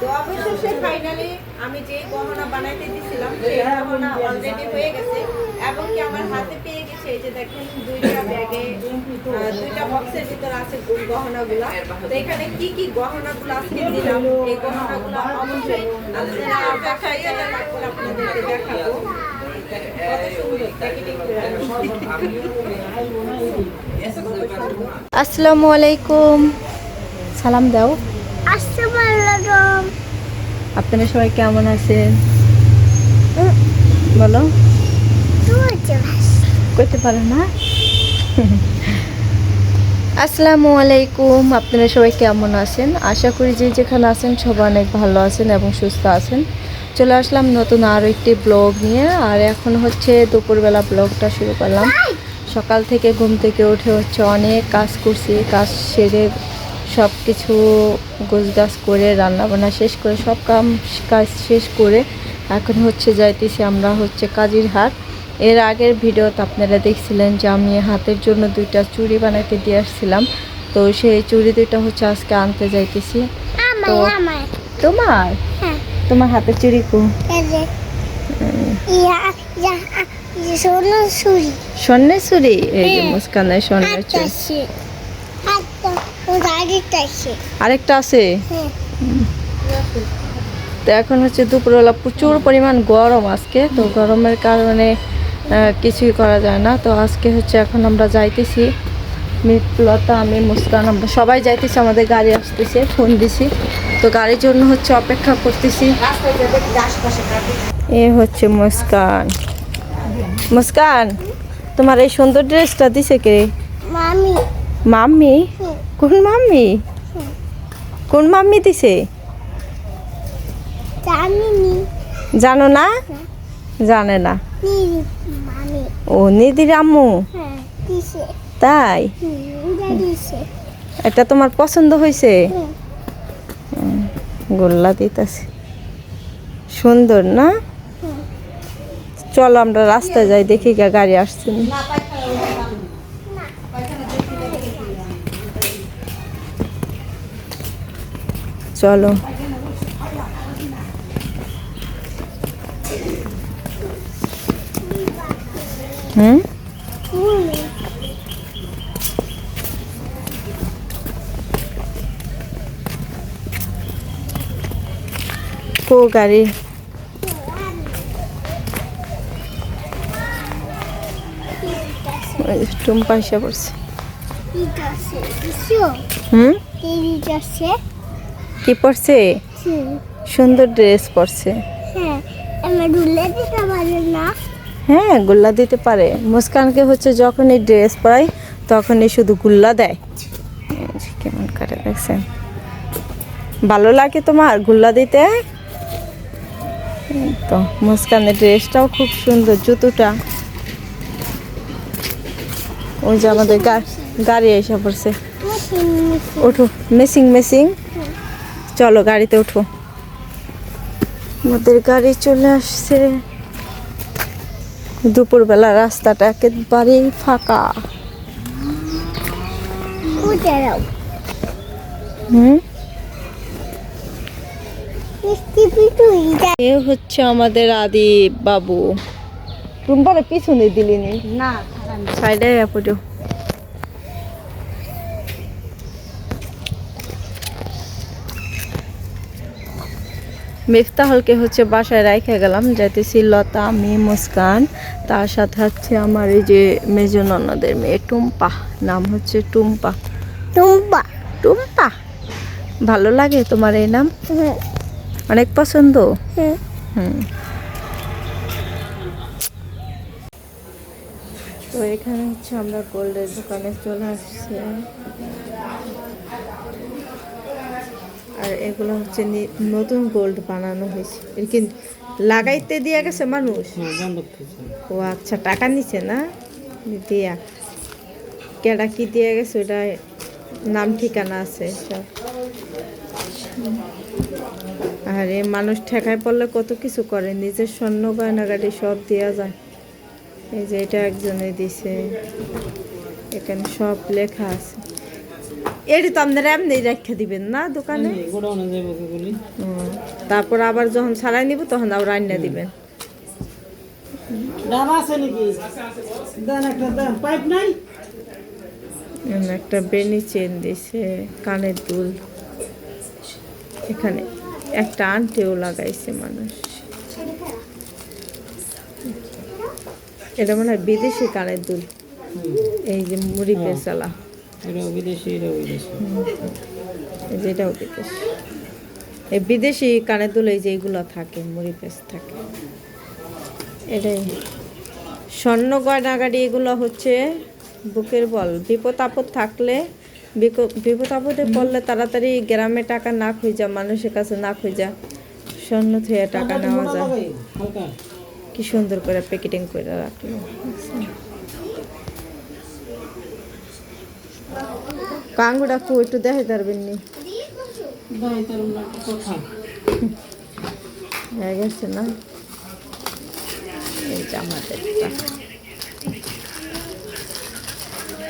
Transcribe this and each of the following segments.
তো অবশেষে ফাইনালি আমি যে গহনা বানাইতে দিছিলাম, সেই গহনা অলরেডি হয়ে গেছে এবং কি আমার হাতে পেয়ে গেছে, এই যে দেখেন দুইটা ব্যাগে দুইটা বক্সের ভিতর আছে গহনাগুলো। তো এখানে কি কি গহনাগুলো আজকে দিলাম, এই গহনাগুলো অবশ্যই আপনাদেরকে দেখাবো। আসসালামু আলাইকুম। সালাম দাও। আপনারা সবাই কেমন আছেন? বলো। করতে পারো না? আসসালামু আলাইকুম। আপনারা সবাই কেমন আছেন? আশা করি যে যেখানে আছেন সবাই অনেক ভালো আছেন এবং সুস্থ আছেন। চলে আসলাম নতুন আরও একটি ব্লগ নিয়ে। আর এখন হচ্ছে দুপুরবেলা ব্লগটা শুরু করলাম। সকাল থেকে ঘুম থেকে উঠে হচ্ছে অনেক কাজ করছি। কাজ সেরে সব কিছু গোছগাছ করে রান্নাবান্না শেষ করে সব কাম কাজ শেষ করে এখন হচ্ছে যাইতেছি আমরা হচ্ছে কাজির হাট। এর আগের ভিডিওতে আপনারা দেখছিলেন যে আমি হাতের জন্য দুইটা চুড়ি বানাইতে দিয়ে আসছিলাম। তো সেই চুড়ি দুইটা হচ্ছে আজকে আনতে যাইতেছি। তো- তোমার? হ্যাঁ। তোমার হাতের চুড়ি কো? স্বর্ণের চুড়ি। এই যে হ্যাঁ। মুস্কানের স্বর্ণের চুড়ি। আরেকটা আছে। হ্যাঁ। তো এখন হচ্ছে দুপুরবেলা প্রচুর পরিমাণ গরম আজকে তো গরমের কারণে কিছুই করা যায় না। তো আজকে হচ্ছে এখন আমরা যাইতেছি মিতলতা আমি মুস্কান আমরা সবাই যাইতেছি আমাদের গাড়ি আসতেছে ফোন দিছি। তো গাড়ির জন্য হচ্ছে অপেক্ষা করতেছি। এ হচ্ছে মুস্কান। মুস্কান তোমার এই সুন্দর ড্রেসটা দিছে কে? মামি। মাম্মি? কোন মাম্মি? কোন মাম্মি দিছে? জানো না? জানে না। ও নিদির আম্মু হ্যাঁ তাই? হুম উড়ে দিছে। এটা তোমার পছন্দ হয়েছে গোল্লা দিতেছে। সুন্দর না। চলো আমরা রাস্তায় যাই দেখি গা গাড়ি আসছে না। চলো। হুম? কো গাড়ি। টুম্পা এসে পড়ছে। হুম? দিছে কি হুম সুন্দর ড্রেস পরছে। হ্যাঁ হ্যাঁ গুল্লা দিতে পারে। মুস্কানকে হচ্ছে যখনই ড্রেস পরাই তখনই শুধু গুল্লা দেয়। কেমন করে দেখছেন? ভালো লাগে তোমার গুল্লা দিতে? তো মুস্কানের ড্রেসটাও খুব সুন্দর জুতোটা। ওই যে আমাদের গাড়ি এসে পড়ছে। ওঠো মেসিং মেসিং চলো গাড়িতে ওঠো আমাদের গাড়ি চলে আসছে। দুপুরবেলা রাস্তাটা একেবারেই ফাঁকা। উঠে এ হচ্ছে আমাদের আদি বাবু টুম্পারে পিছনে দিলি নি? না সাইডে পড়ো। মিফতাহলকে হচ্ছে বাসায় রেখে গেলাম যাইতেছি লতা আমি মুস্কান। তার সাথে হচ্ছে আমার এই যে মেজো ননদের মেয়ে টুম্পা। নাম হচ্ছে টুম্পা। টুম্পা। টুম্পা? ভালো লাগে তোমার এই নাম? অনেক পছন্দ? হুম হুম। তো এখানে হচ্ছে আমরা গোল্ডের দোকানে চলে আসছি। আর এগুলো হচ্ছে নতুন গোল্ড বানানো হয়েছে। এর কি লাগাইতে দিয়ে গেছে মানুষ? ও আচ্ছা টাকা নিছে না? দিয়া। কেডা কি দিয়ে গেছে ওটা নাম ঠিকানা আছে সব। আরে মানুষ ঠেকায় পড়লে কত কিছু করে? নিজের স্বর্ণ গয়নাগাড়ি সব দেওয়া যায়। এই যে এটা একজনে দিছে। এখানে সব লেখা আছে। এটি তো আপনারা এমনি রেখে দিবেন না দোকানে। তারপর আবার যখন ছাড়াই নিব তখন আবার রান্না দিবেন। একটা বেনি চেন দিছে কানের দুল। এখানে একটা আন্টিও লাগাইছে মানুষ। এটা মনে হয় বিদেশি কানের দুল। এই যে মুড়ি পেঁচালা। এটাও বিদেশি এটাও বিদেশি। এটাও বিদেশি। এই বিদেশি কানের দুল যে এইগুলো থাকে মুড়ি পেঁচ থাকে। এটাই। স্বর্ণ গয়নাগাড়ি এগুলো হচ্ছে বুকের বল। বিপদ আপদ থাকলে বিপদ আপদে পড়লে তাড়াতাড়ি গ্রামে টাকা না খুঁজা মানুষের কাছে না খুঁজা স্বর্ণ থেকে টাকা নেওয়া যায়। কি সুন্দর করে প্যাকেটিং করে রাখল। কাঙ্গুটা কু একটু দেখে পারবেন নি গেছে না? এই জামাতের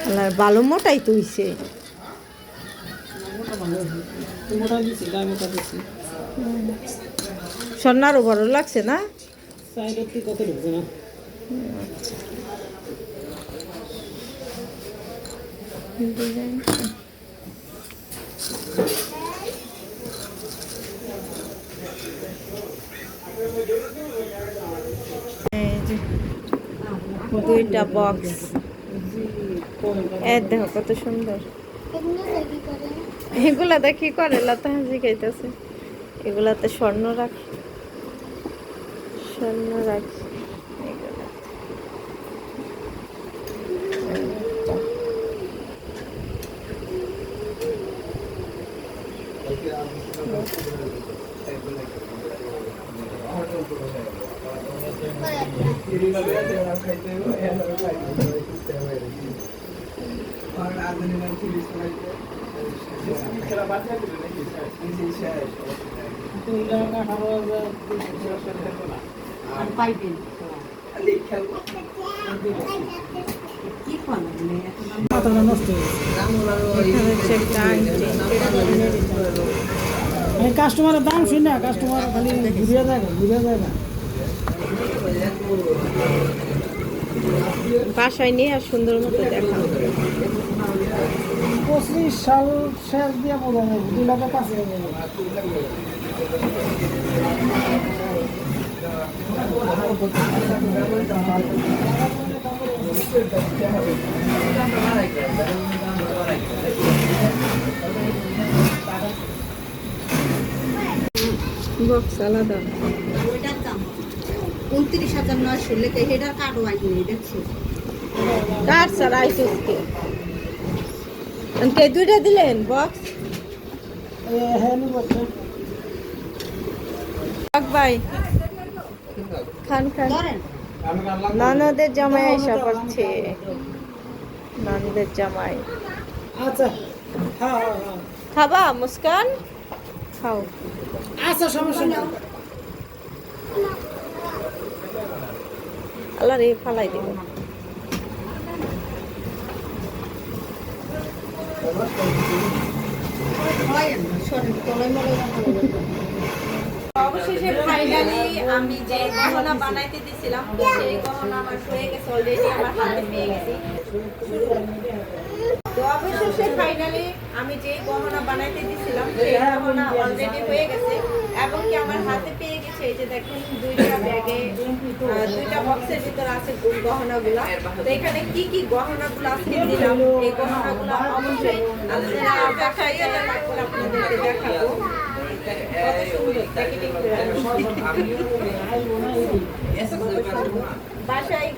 আল্লাহ ভালো মোটাই তুইছে। স্বর্ণারও বড় লাগছে না? সাইডের থেকে কত ঢুকছে না এই যে দুইটা বক্স এর দেখো কত সুন্দর। এগুলো দেখি করে? লতা হাসি খাইতেছে। এগুলাতে স্বর্ণ রাখি স্বর্ণ রাখি। এগুলা। দুই লাখ আঠারো হাজার আর পাইবেন মাথাটা নষ্ট হচ্ছে একটা। এই কাস্টমারের দাম শুন না কাস্টমার খালি ঘুরিয়ে যায় না, ঘুরিয়ে যায় না। বাসায় নিয়ে আর সুন্দর মতো দেখানো পঁচিশ সাল শেষ দিয়ে বোঝা যাবে দুই লাখের কাছে হয়ে বক্স আলাদা। ওইটার দাম উনত্রিশ হাজার নয়শো লেখে হেডার কার্ডও আইনি দেখছি? কার স্যার আইসুসকে কে দুইটা দিলেন বক্স? এ, হ্যাঁ নি বলছে বক ভাই। খান খান। ধরেন। জামাই আইসা করছে ননদের জামাই। আচ্ছা হ্যাঁ হ্যাঁ হ্যাঁ। খাবা মুস্কান? খাও। আচ্ছা সমস্যা নেই। আল্লাহ রে ফালাই দিব। অবশেষে ফাইনালি আমি যে গহনা বানাইতে দিছিলাম সেই গহনা আমার হয়ে গেছে অলরেডি আমার হাতে পেয়ে গেছি। তো ফাইনালি আমি যে গহনা বানাইতে দিছিলাম সেই গহনা অলরেডি হয়ে। গেছে। এবং কি আমার হাতে পেয়ে গেছে এই যে দেখেন দুইটা ব্যাগে দুইটা বক্সের ভিতর আছে গহনাগুলো। তো এখানে কি কি গহনাগুলো আজকে দিলাম এই গহনাগুলো অবশ্যই আপনারা তারপর আপনাদেরকে দেখাবো। কত সুন্দর প্যাকেটিং বাসায়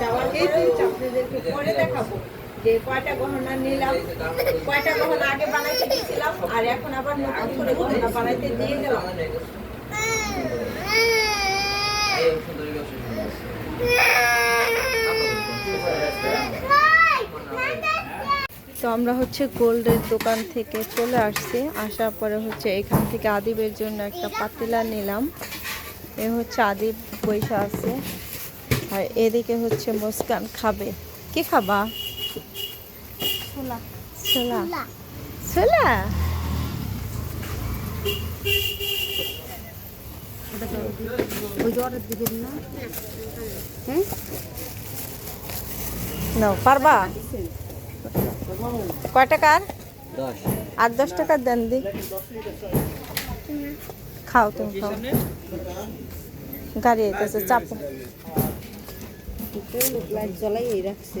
যাওয়ার পরে আপনাদেরকে পরে দেখাবো। তো আমরা হচ্ছে গোল্ডের দোকান থেকে চলে আসছি। আসার পরে হচ্ছে এখান থেকে আদিবের জন্য একটা পাতিলা নিলাম। এ হচ্ছে আদিব পয়সা আছে। আর এদিকে হচ্ছে মুস্কান খাবে। কি খাবা? ছোলা। ছোলা। পারবা? কয় টাকার? আর দশ টাকার দেন দি। খাও তুমি খাও। গাড়ি আইতেছে চাপো। লাইট জ্বলাই রাখছে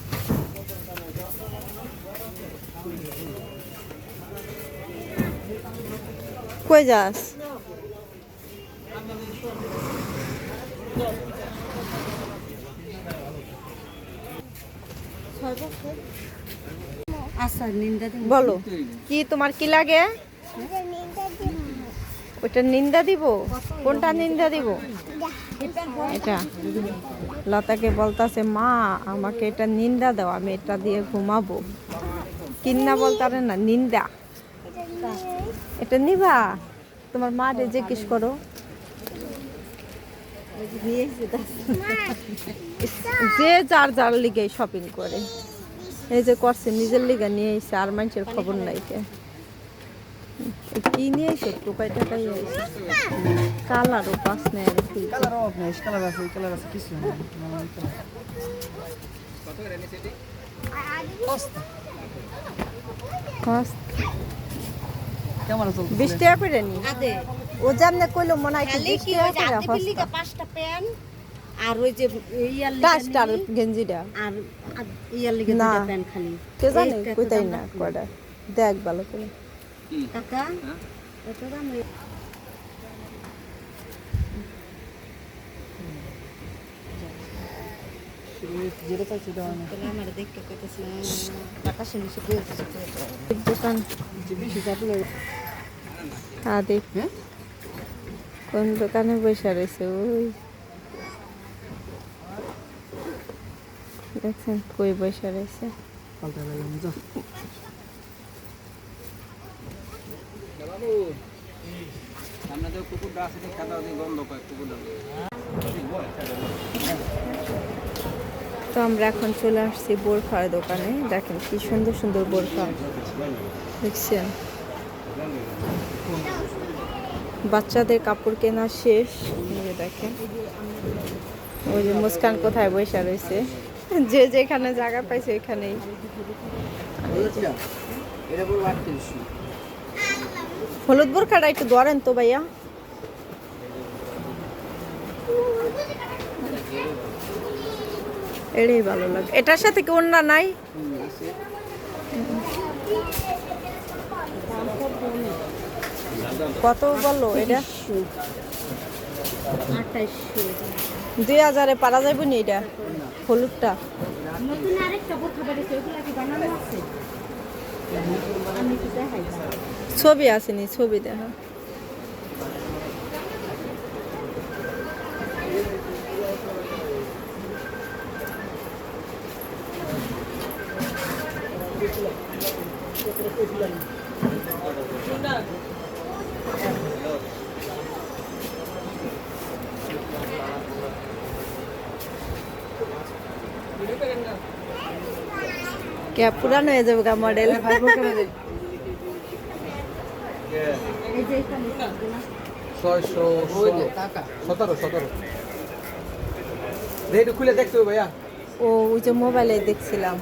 কই যাস? নিন্দা বলো। কি তোমার কি লাগে? ওইটা নিন্দা দিব? কোনটা নিন্দা দিব? এটা। লতাকে বলতাছে মা আমাকে এটা নিন্দা দাও আমি এটা দিয়ে ঘুমাবো। কিন্না বলতারে না নিন্দা। এটা নিবা? তোমার মা রে জিজ্ঞেস করো। যে যার যার লিগে শপিং করে। এই যে করছে নিজের লিগে নিয়ে এসে আর মানুষের খবর নাই কে। কি নিয়ে এসে টোকাই টাকাই এসে কালারও পাস নেই আর কি। কালার অফ নাই কালার আছে কালার আছে কিছু নেই। বিশ টাকা করে নি। ও যেমনে কইলো মনে হয় একটু খালি বিশ টাকা করে পাঁচটা আর ওই যে ইয়ার গেঞ্জিটা। আর ইয়ার লিগা না। দুইটা খালি। কে জানে কইতাই না কয়টা। দেখ ভালো করে। কাকা এত দাম দোকান বেশি কোন দোকানে বসে রয়েছে ওই দেখছেন কই বসে রয়েছে সামনে কুকুরটা আছে দিয়ে গন্ধ পায়, কুকুরটা। তো আমরা এখন চলে আসছি বোরখার দোকানে। দেখেন কি সুন্দর সুন্দর বোরখা। দেখছেন? বাচ্চাদের কাপড় কেনা শেষ। দেখেন। ওই যে মুস্কান কোথায় বসে রয়েছে? যে যেখানে জায়গা পাইছে আটত্রিশশো হলুদ বোরখাটা একটু ধরেন তো ভাইয়া। এটাই ভালো লাগে। এটার সাথে কি অন্য নাই? কত বলল এটা? দুই হাজারে পারা যাবে নি এটা? হলুদটা? ছবি আসেনি ছবি দেখা। কে পুরানো হয়ে যাবে গা মডেল এই যে? ছয়শো টাকা। সতেরো সতেরো। খুলে দেখতে হবে ভাইয়া। ও ওই যে মোবাইলে দেখছিলাম।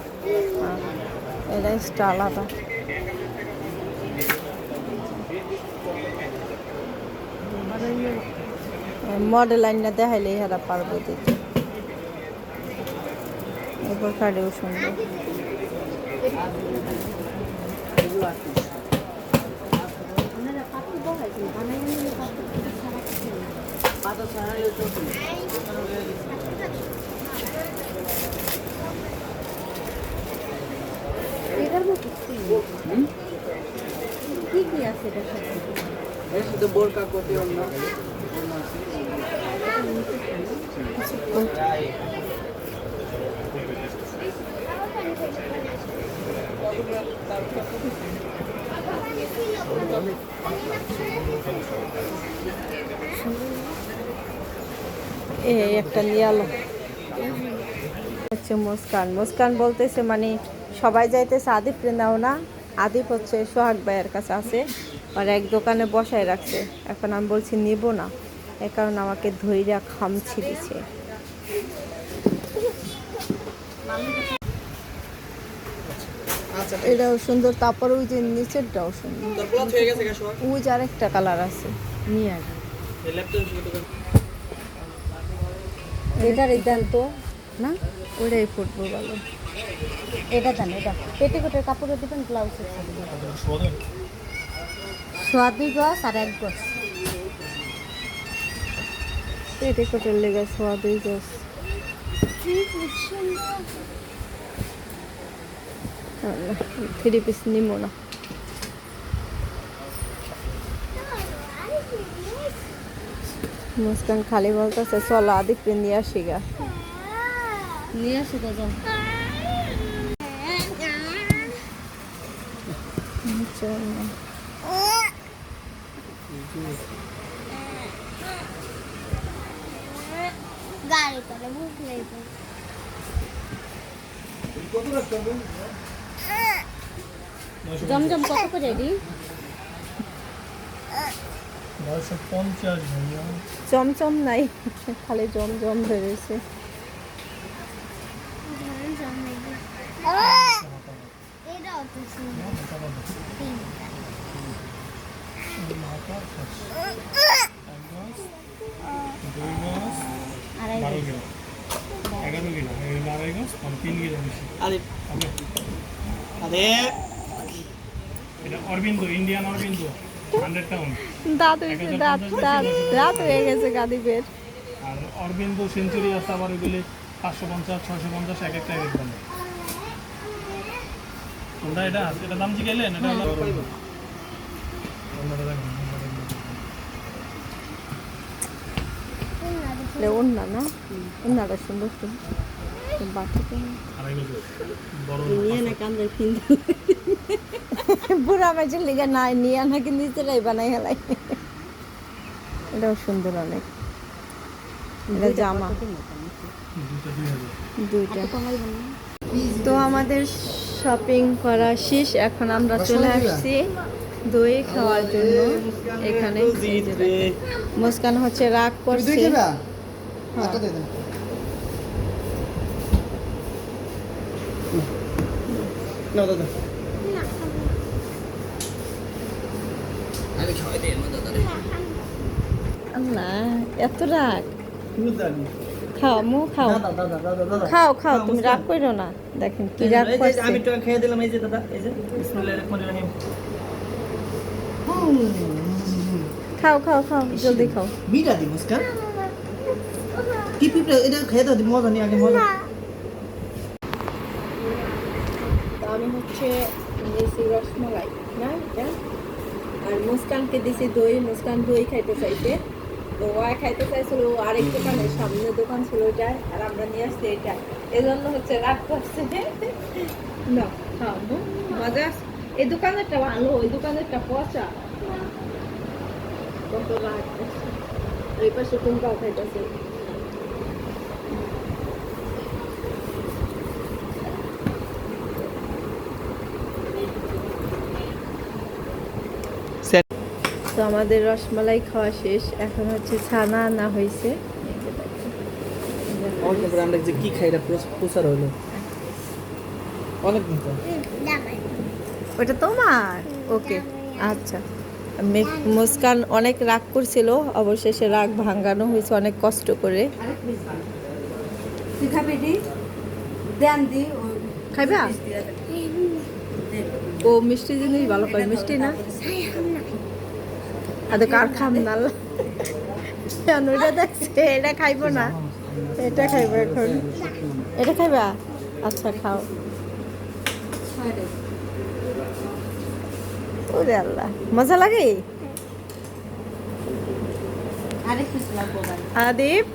হ্যাঁ, এটা স্টা আলাদা মডেল আইনা দেখাইলে হেরা পারব দিতে এরপর কারেও সুন্দর। পাতি ছাড়া কিছু নেই। এটার মধ্যে কি? কি কি আছে এটার এর সাথে বোরকা কোটি অন্য। এই একটা নিয়ে আলো। হচ্ছে মুস্কান। মুস্কান বলতেছে মানে সবাই যাইতেছে আদিপরে নাও না। আদিপ হচ্ছে সোহাগ ভাইয়ের কাছে আছে। আর এক দোকানে বসায় রাখছে। এখন আমি বলছি নিব না। এ কারণে আমাকে ধৈর্য খামছি দিছে। আচ্ছা এটাও সুন্দর। তারপর ওই যে নিচেরটাও সুন্দর। ওই যে আরেকটা কালার আছে। নিয়ে এই ল্যাপটপ এটার দেন তো। না? ওইটাই ফুটবো ভালো এটা দেন এটা। পেটিকোটের কাপড়ও দিবেন ব্লাউজের সোয়াদি গছ আর এক গছ। পেটিকোটের লেগে সোয়াদি গছ। থ্রি পিস নিমো না। মুস্কান খালি বলতেছে চলো আদিক নিয়ে আসি গা। নিয়ে আসি গা যাও গাড়ি করে বুক লেগে জমজম কত করে দি? চমচম নাই খালি জমজম ধরেছে এটাও তো সুন্দর দুই মাস বারো গ্রাম এগারো গ্রাম এই আড়াই মাস মানে তিন গ্রাম বেশি আরে হবে আরে এটা অরবিন্দ ইন্ডিয়ান অরবিন্দ দাঁত হয়েছে দাঁত দাঁত দাঁত হয়ে গেছে গাদিবের আর অরবিন্দ সেঞ্চুরি আছে আবার ওইগুলি পাঁচশো পঞ্চাশ ছশো পঞ্চাশ এক একটা এক এক দাম কোনটা এটা এটা দাম জিগাইলেন এটা অন্যটা দেখেন, অন্যটা দেখেন। অন্য না অন্যটা সুন্দর গজ বড় মাঝের লিগে নাই নিয়ে নাকি নিজেরাই বানাই হেলাই। এটাও সুন্দর অনেক। এটা জামা। দুইটা দুইটা। তো আমাদের শপিং করা শেষ। এখন আমরা চলে আসছি দই খাওয়ার জন্য। এখানে। মুস্কান হচ্ছে রাগ করছে। না দাদা। আমি খাওয়াই দিই আমার দাদা আল্লাহ এত রাগ। খাও মু খাও। দাদা দাদা দাদা দাদা। খাও খাও তুমি রাগ করো না। দেখেন কি রাগ করছে। আমি তো খেয়ে দিলাম এই যে দাদা এই যে বিসমিল্লাহির রহমানির রহিম। খাও খাও খাও জলদি খাও। মিটা দি মুস্কান। কি পিপড়ে এটা খেয়ে দাও মজা নি আগে মজা। হচ্ছে দিয়েছি রসমালাই না এটা? আর মুস্কানকে দিছি দই মুস্কান দই খাইতে চাইছে। তো ও খাইতে চাইছিল ও আরেক দোকানের সামনে দোকান ছিল ওইটা আর আমরা নিয়ে আসছি এটা এজন্য হচ্ছে রাগ করছে না মজা এই দোকানেরটা ভালো ওই দোকানেরটা পচা। কত রাগ করছে এই পাশে কোনটাও খাইতেছে। তো আমাদের রসমালাই খাওয়া শেষ। এখন হচ্ছে ছানা আনা হয়েছে। আমরা যে কি খাই এটা প্রচার হলো। অনেক দিন তো দাবাই ওটা তোমার? ওকে আচ্ছা। মে- মুস্কান অনেক রাগ করছিল অবশেষে রাগ ভাঙানো হয়েছে অনেক কষ্ট করে। খাইবা? ও মিষ্টি জিনিস ভালো পাই মিষ্টি না? আদে কার খাম না কেন এটা দেখছে এটা খাইব না এটা খাইব এখন এটা খাইবা আচ্ছা খাও ওরে আল্লাহ মজা লাগে আদিপ